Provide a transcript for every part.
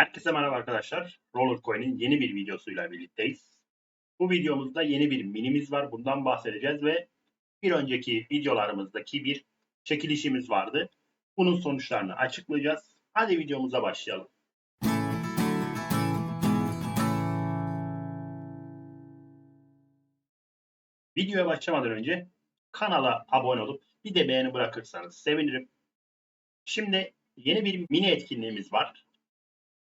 Herkese merhaba arkadaşlar. Rollercoin'in yeni bir videosuyla birlikteyiz. Bu videomuzda yeni bir minimiz var. Bundan bahsedeceğiz ve bir önceki videolarımızdaki bir çekilişimiz vardı. Bunun sonuçlarını açıklayacağız. Hadi videomuza başlayalım. Videoya başlamadan önce kanala abone olup bir de beğeni bırakırsanız sevinirim. Şimdi yeni bir mini etkinliğimiz var.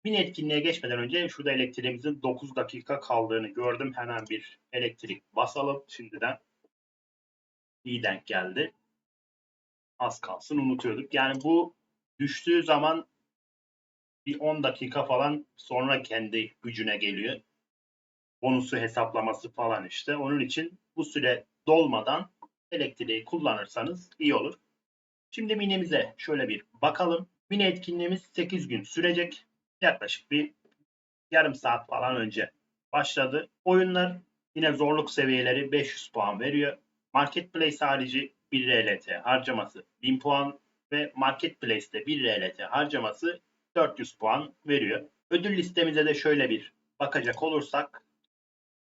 Mini etkinliğe geçmeden önce şurada elektriğimizin 9 dakika kaldığını gördüm. Hemen bir elektrik basalım. Şimdiden iyi denk geldi. Az kalsın unutuyorduk. Yani bu düştüğü zaman bir 10 dakika falan sonra kendi gücüne geliyor. Bonusu hesaplaması falan işte. Onun için bu süre dolmadan elektriği kullanırsanız iyi olur. Şimdi minimize şöyle bir bakalım. Mini etkinliğimiz 8 gün sürecek yaklaşık bir yarım saat falan önce başladı. Oyunlar yine zorluk seviyeleri 500 puan veriyor. Marketplace harici 1 RLT harcaması 1000 puan ve Marketplace'te 1 RLT harcaması 400 puan veriyor. Ödül listemize de şöyle bir bakacak olursak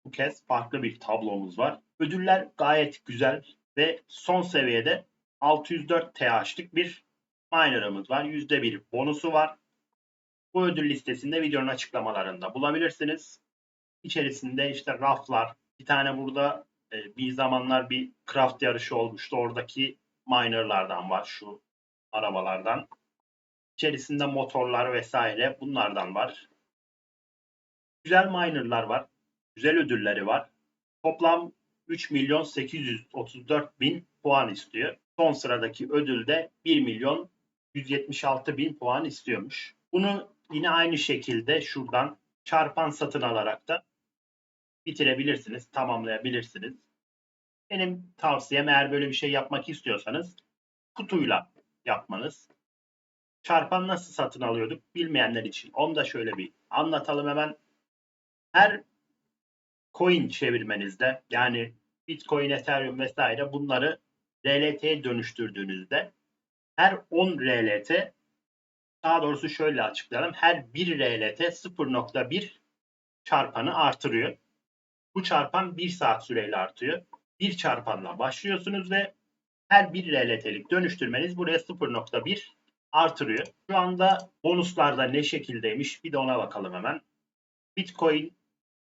bu kez farklı bir tablomuz var. Ödüller gayet güzel ve son seviyede 604 TH'lik bir miner'ımız var. %1 bonusu var. Bu ödül listesinde videonun açıklamalarında bulabilirsiniz. İçerisinde işte raflar, bir tane burada e, bir zamanlar bir craft yarışı olmuştu. Oradaki minerlardan var şu arabalardan. İçerisinde motorlar vesaire bunlardan var. Güzel minerlar var. Güzel ödülleri var. Toplam 3 milyon 834 bin puan istiyor. Son sıradaki ödülde 1 milyon 176 bin puan istiyormuş. Bunu yine aynı şekilde şuradan çarpan satın alarak da bitirebilirsiniz, tamamlayabilirsiniz. Benim tavsiyem eğer böyle bir şey yapmak istiyorsanız kutuyla yapmanız. Çarpan nasıl satın alıyorduk bilmeyenler için onu da şöyle bir anlatalım hemen. Her coin çevirmenizde yani Bitcoin, Ethereum vesaire bunları RLT'ye dönüştürdüğünüzde her 10 RLT daha doğrusu şöyle açıklayalım. Her 1 RLT 0.1 çarpanı artırıyor. Bu çarpan 1 saat süreyle artıyor. Bir çarpanla başlıyorsunuz ve her 1 RLT'lik dönüştürmeniz buraya 0.1 artırıyor. Şu anda bonuslarda ne şekildeymiş bir de ona bakalım hemen. Bitcoin,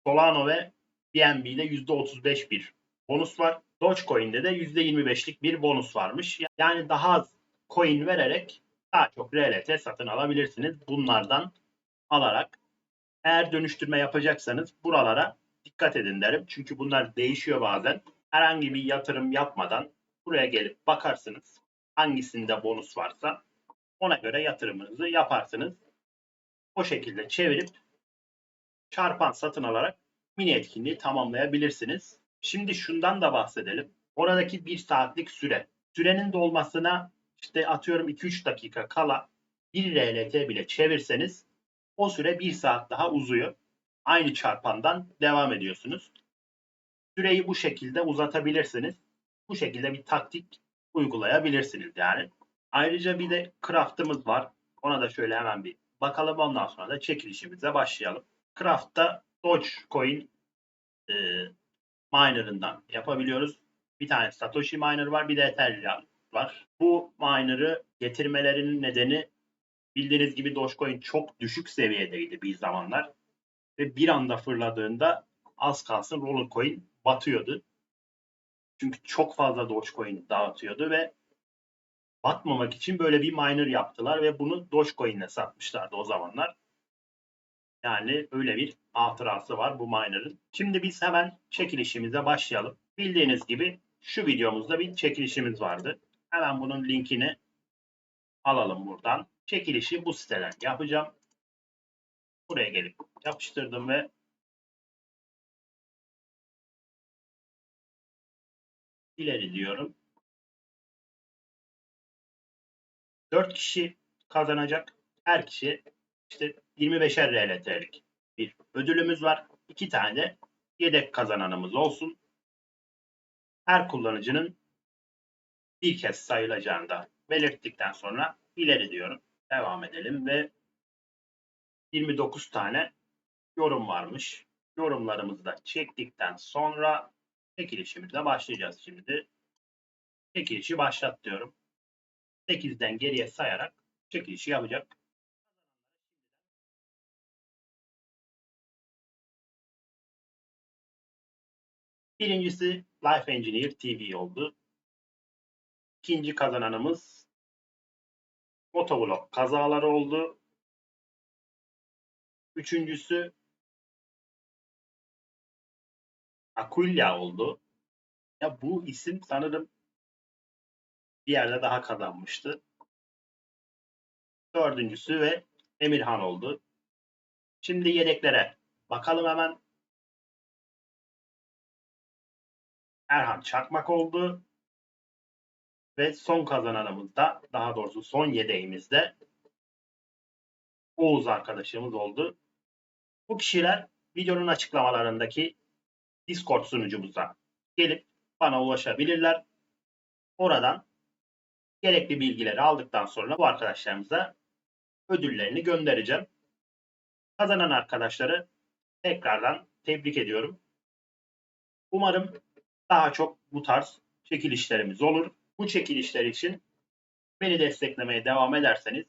Solano ve BNB'de %35 bir bonus var. Dogecoin'de de %25'lik bir bonus varmış. Yani daha az coin vererek daha çok RLT satın alabilirsiniz. Bunlardan alarak eğer dönüştürme yapacaksanız buralara dikkat edin derim. Çünkü bunlar değişiyor bazen. Herhangi bir yatırım yapmadan buraya gelip bakarsınız. Hangisinde bonus varsa ona göre yatırımınızı yaparsınız. O şekilde çevirip çarpan satın alarak mini etkinliği tamamlayabilirsiniz. Şimdi şundan da bahsedelim. Oradaki bir saatlik süre. Sürenin dolmasına işte atıyorum 2-3 dakika kala 1 RLT bile çevirseniz o süre 1 saat daha uzuyor. Aynı çarpandan devam ediyorsunuz. Süreyi bu şekilde uzatabilirsiniz. Bu şekilde bir taktik uygulayabilirsiniz yani. Ayrıca bir de craft'ımız var. Ona da şöyle hemen bir bakalım ondan sonra da çekilişimize başlayalım. Craft'ta Dogecoin e, miner'ından yapabiliyoruz. Bir tane Satoshi miner var bir de Ethereum var. Bu miner'ı getirmelerinin nedeni bildiğiniz gibi Dogecoin çok düşük seviyedeydi bir zamanlar. Ve bir anda fırladığında az kalsın Rollercoin batıyordu. Çünkü çok fazla Dogecoin dağıtıyordu ve batmamak için böyle bir miner yaptılar ve bunu Dogecoin'le satmışlardı o zamanlar. Yani öyle bir hatırası var bu miner'ın. Şimdi biz hemen çekilişimize başlayalım. Bildiğiniz gibi şu videomuzda bir çekilişimiz vardı. Hemen bunun linkini alalım buradan. Çekilişi bu siteden yapacağım. Buraya gelip yapıştırdım ve ileri diyorum. 4 kişi kazanacak. Her kişi işte 25'er RLT'lik bir ödülümüz var. 2 tane de yedek kazananımız olsun. Her kullanıcının bir kez sayılacağını belirttikten sonra ileri diyorum. Devam edelim ve 29 tane yorum varmış. Yorumlarımızı da çektikten sonra çekilişimize başlayacağız şimdi. Çekilişi başlat diyorum. 8'den geriye sayarak çekilişi yapacak. Birincisi Life Engineer TV oldu. İkinci kazananımız Motovlog kazaları oldu. Üçüncüsü Aquila oldu. Ya bu isim sanırım bir yerde daha kazanmıştı. Dördüncüsü ve Emirhan oldu. Şimdi yedeklere bakalım hemen. Erhan Çakmak oldu. Ve son kazananımız da daha doğrusu son yedeğimiz de Oğuz arkadaşımız oldu. Bu kişiler videonun açıklamalarındaki Discord sunucumuza gelip bana ulaşabilirler. Oradan gerekli bilgileri aldıktan sonra bu arkadaşlarımıza ödüllerini göndereceğim. Kazanan arkadaşları tekrardan tebrik ediyorum. Umarım daha çok bu tarz çekilişlerimiz olur. Bu çekilişler için beni desteklemeye devam ederseniz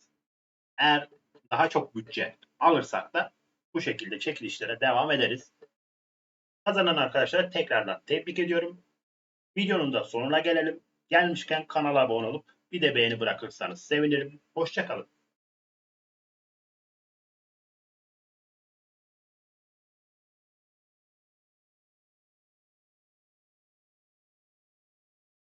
eğer daha çok bütçe alırsak da bu şekilde çekilişlere devam ederiz. Kazanan arkadaşlara tekrardan tebrik ediyorum. Videonun da sonuna gelelim. Gelmişken kanala abone olup bir de beğeni bırakırsanız sevinirim. Hoşçakalın.